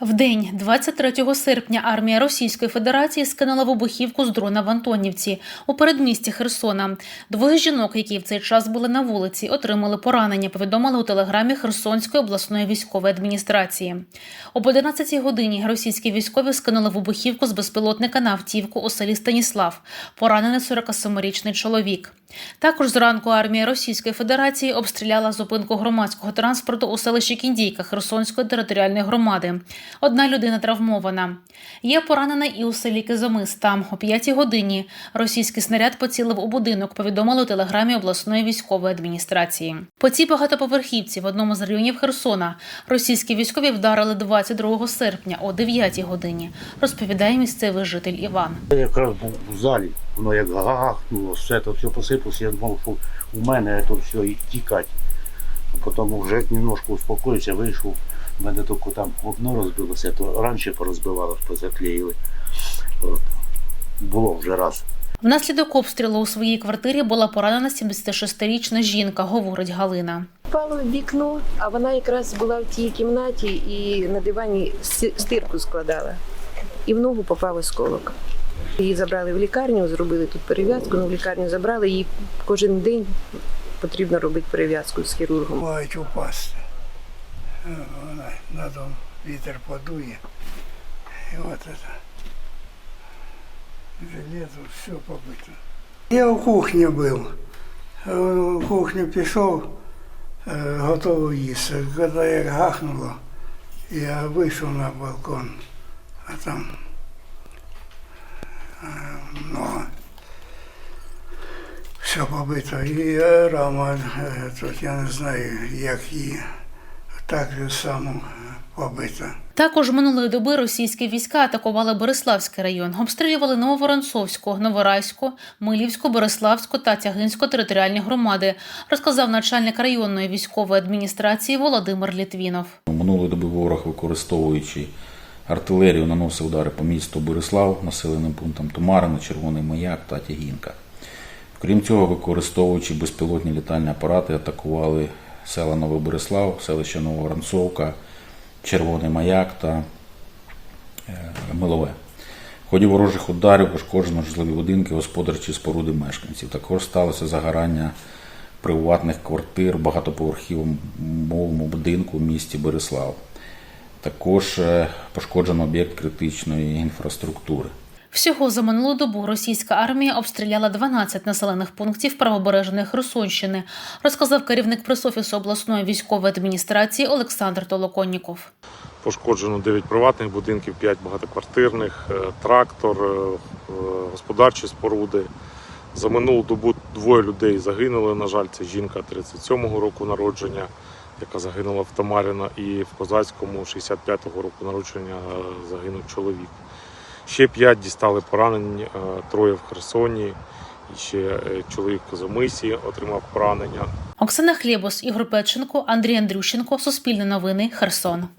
В день 23 серпня армія Російської Федерації скинула вибухівку з дрона в Антонівці у передмісті Херсона. Двоє жінок, які в цей час були на вулиці, отримали поранення. Повідомили у телеграмі Херсонської обласної військової адміністрації. Об 11 годині російські військові скинули вибухівку з безпілотника на автівку у селі Станіслав. Поранений 47-річний чоловік. Також зранку армія Російської Федерації обстріляла зупинку громадського транспорту у селищі Кіндійка Херсонської територіальної громади. Одна людина травмована. Є поранена і у селі Кизомис. Там о 5 годині російський снаряд поцілив у будинок, повідомили у телеграмі обласної військової адміністрації. По цій багатоповерхівці в одному з районів Херсона російські військові вдарили 22 серпня о 9 годині, розповідає місцевий житель Іван. Я якраз був у залі, воно як гахнуло, все то все посипалося, я думав, що у мене то все і тікати. Потім вже немножко успокоївся, вийшов, у мене тільки там окно розбилося, то раніше порозбивало, позаклеїли. От. Було вже раз. Внаслідок обстрілу у своїй квартирі була поранена 76-річна жінка, говорить Галина. Впало в вікно, а вона якраз була в тій кімнаті і на дивані стирку складала. І в ногу попав осколок. Її забрали в лікарню, зробили тут перев'язку, ну в лікарню забрали, їй кожен день потрібно робити перев'язку з хірургом. Мають упасти. Е, на дом вітер подує. І от це. Железо, все побито. Я в кухні був. Е, В кухню пішов, е, готовий їсти. Коли як гахнуло, я вийшов на балкон, там много. Все побито. І е, рама, е, тут я не знаю, як її так же само побита. Також минулої доби російські війська атакували Бориславський район, обстрілювали Нововоронцовську, Новорайську, Милівську, Бориславську та Тягинську територіальні громади, розказав начальник районної військової адміністрації Володимир Літвінов. Минулої доби ворог, використовуючи артилерію, наносив удари по місту Борислав, населеним пунктам Тумарина, Червоний Маяк та Тягінка. Крім цього, використовуючи безпілотні літальні апарати, атакували села Новий Борислав, селище Новоронцовка, Червоний Маяк та е, Милове. В ході ворожих ударів пошкоджено житлові будинки, господарчі споруди мешканців. Також сталося загорання приватних квартир в багатоповерхівому будинку в місті Борислав. Також е, пошкоджено об'єкт критичної інфраструктури. Всього за минулу добу російська армія обстріляла 12 населених пунктів правобережної Херсонщини, розказав керівник пресофісу обласної військової адміністрації Олександр Толоконніков. Пошкоджено 9 приватних будинків, 5 багатоквартирних, е, трактор, е, господарчі споруди. За минулу добу двоє людей загинули. На жаль, це жінка 37-го року народження, яка загинула в Тамаріна, і в Козацькому 65-го року народження е, загинув чоловік. Ще п'ять дістали поранень, е, троє в Херсоні, і ще е, чоловік Козомисі отримав поранення. Оксана Хлєбос, Ігор Печенко, Андрій Андрющенко, Суспільне новини, Херсон.